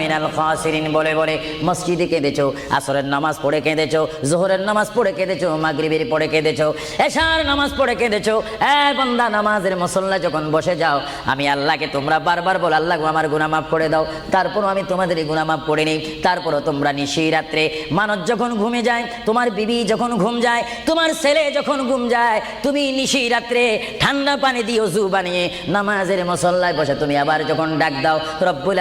মিনাল খাসিরিন। বলে বলে, মসজিদে কেঁদেছো, আসরের নামাজ পড়ে কেঁদেছো, জোহরের নামাজ পড়ে কেঁদেছো, মাগরিবের পড়ে কেঁদেছো, এশার নামাজ পড়ে কেঁদেছো। এ বান্দা, নামাজের মুসল্লা যখন বসে যাও, আমি আল্লাহকে তোমরা বারবার বল, আল্লাহ আমার গুনাহ মাফ করে দাও। তারপরও আমি তোমাদের গুনাহ মাফ করে তারপরও তোমরা নিশি রাত্রে মানুষ যখন ঘুমে যায়, তোমার বিবি যখন ঘুম যায়, তোমার ছেলে যখন ঘুম যায়, তুমি নিশি রাত্রে ঠান্ডা পানি দিয়ে অজু বানিয়ে নামাজের মসল্লায় বসে তুমি আবার যখন ডাক দাও, রব্বুল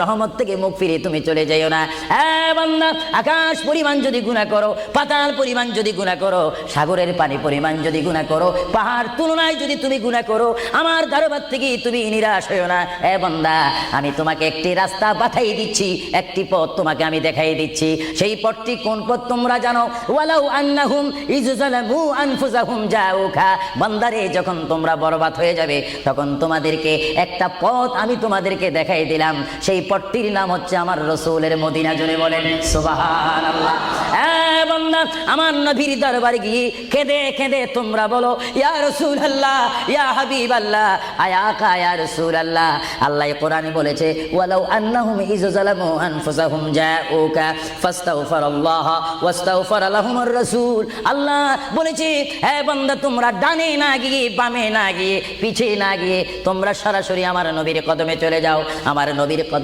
রহমত থেকে মুখ ফিরে তুমি চলে যাইও না। হ্যাঁ বান্দা, আকাশ পরিমাণ যদি গুনাহ করো, পাতাল পরিমাণ যদি গুনাহ করো, সাগরের পানি পরিমাণ যদি গুনাহ করো, পাহাড় তুলনায় যদি তুমি গুনাহ করো, আমার দরবার থেকে তুমি নিরাশ হইও না। এ বান্দা, আমি তোমাকে একটি রাস্তা পাঠাই দিচ্ছি, একটি পথ তোমাকে আমি দেখাই দিচ্ছি। সেই পথটি কোন পথ তোমরা জানো? ওয়ালাউ আন্নাহুম ইজজালামু আনফুসাহুম জাউকা বান্দারে, যখন তোমরা বরবাদ হয়ে যাবে, তখন তোমাদেরকে একটা পথ আমি তোমাদেরকে দেখাই দিলাম। সেই পথটির নাম হচ্ছে আমার রসুলের মদিনা জুড়ে বলেন, সুবহানাল্লাহ। হ্যাঁ বান্দা, আমার নবীর দরবারে গিয়ে কেঁদে কেঁদে তোমরা বলো, ইয়া রসুল আল্লাহ ইয়া হাবিব আল্লাহ আয়াকা ইয়া রসুল আল্লাহ আল্লাহ কোরআনে বলেছে, ওয়ালাউ আন্নাহুম আনফুসাহুম জাউকা, ফাস্তাগফিরুল্লাহ, ওয়াস্তাগফার লাহুমুর রাসূল। আল্লাহ বলেছে, হে বান্দা, তোমরা ডানে না গিয়ে, বামে না গিয়ে, পিছে না গিয়ে, তোমরা সরাসরি আমার নবীর কদমে চলে যাও। আমার নবীর কদমে